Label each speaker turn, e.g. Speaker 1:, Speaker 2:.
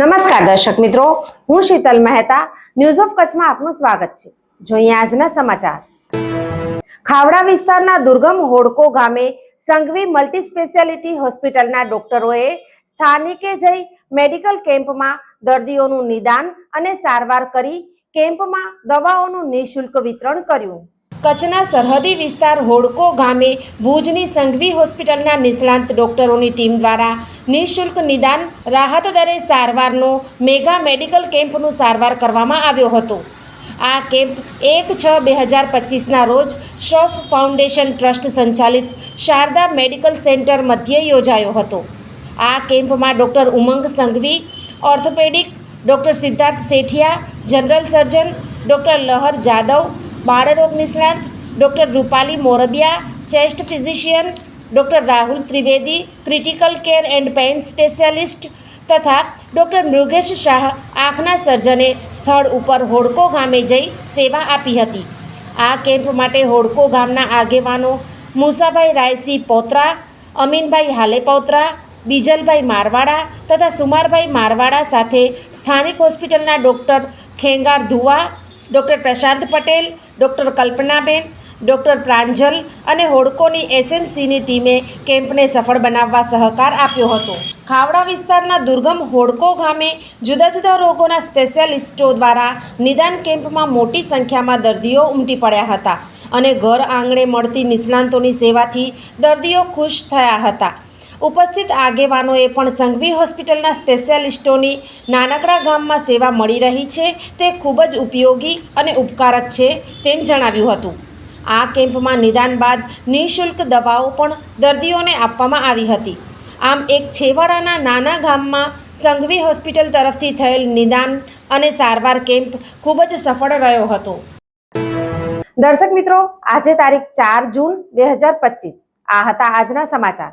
Speaker 1: નમસ્કાર દર્શક મિત્રો, હું શીતલ મહેતા ન્યૂઝ ઓફ કચ્છમાં આપનું સ્વાગત છે. જોઈએ આજના સમાચાર. ખાવડા વિસ્તારના દુર્ગમ હોડકો ગામે સંઘવી મલ્ટી સ્પેશિયાલિટી હોસ્પિટલના ડોક્ટરોએ સ્થાનિકે જઈ મેડિકલ કેમ્પમાં દર્દીઓનું નિદાન અને સારવાર કરી કેમ્પમાં દવાઓનું નિઃશુલ્ક વિતરણ કર્યું. કચ્છના સરહદી વિસ્તાર હોડકો ગામે ભુજની સંઘવી હોસ્પિટલના નિષ્ણાંત ડોક્ટરોની ટીમ દ્વારા નિઃશુલ્ક નિદાન, રાહત દરે સારવારનો મેગા મેડિકલ કેમ્પનું સારવાર કરવામાં આવ્યો હતો. આ કેમ્પ એક છ બે હજાર પચીસના રોજ શ્રોફ ફાઉન્ડેશન ટ્રસ્ટ સંચાલિત શારદા મેડિકલ સેન્ટર મધ્યે યોજાયો હતો. આ કેમ્પમાં doctor Umang Sanghvi, orthopaedic doctor Siddharth Sethia, general surgeon doctor Lahar Jadav બાળરોગ નિષ્ણાંત doctor Rupali Morbia, chest physician doctor Rahul Trivedi, critical care and pain specialist તથા ડૉક્ટર મૃગેશ શાહ આંખના સર્જને સ્થળ ઉપર હોડકો ગામે જઈ સેવા આપી હતી. આ કેમ્પ માટે હોડકો ગામના આગેવાનો મુસાભાઈ રાયસી પોત્રા, અમીનભાઈ હાલેપોત્રા બીજલભાઈ મારવાડા તથા સુમારભાઈ મારવાડા સાથે સ્થાનિક હોસ્પિટલના doctor Khengar Dhuva doctor Prashant Patel, doctor Kalpanaben, doctor Pranjal અને હોડકોની એસએમસીની ટીમે કેમ્પને સફળ બનાવવા સહકાર આપ્યો હતો. ખાવડા વિસ્તારના દુર્ગમ હોડકો ગામે જુદા જુદા રોગોના સ્પેશિયાલિસ્ટો દ્વારા નિદાન કેમ્પમાં મોટી સંખ્યામાં દર્દીઓ ઉમટી પડ્યા હતા અને ઘર આંગણે મળતી નિષ્ણાંતોની સેવાથી દર્દીઓ ખુશ થયા હતા. ઉપસ્થિત આગેવાનોએ પણ સંઘવી હોસ્પિટલના સ્પેશિયાલિસ્ટોની નાનકડા ગામમાં સેવા મળી રહી છે. તે ખૂબ જ ઉપયોગી અને ઉપકારક છે તેમ જણાવ્યું હતું. આ કેમ્પમાં નિદાન બાદ નિઃશુલ્ક દવાઓ પણ દર્દીઓને આપવામાં આવી હતી. આમ એક છેવાડાના નાના ગામમાં સંઘવી હોસ્પિટલ તરફથી થયેલ નિદાન અને સારવાર કેમ્પ ખૂબ જ સફળ રહ્યો હતો. દર્શક મિત્રો, આજે તારીખ ચાર જૂન બે હજાર પચીસ. આ હતા આજના સમાચાર.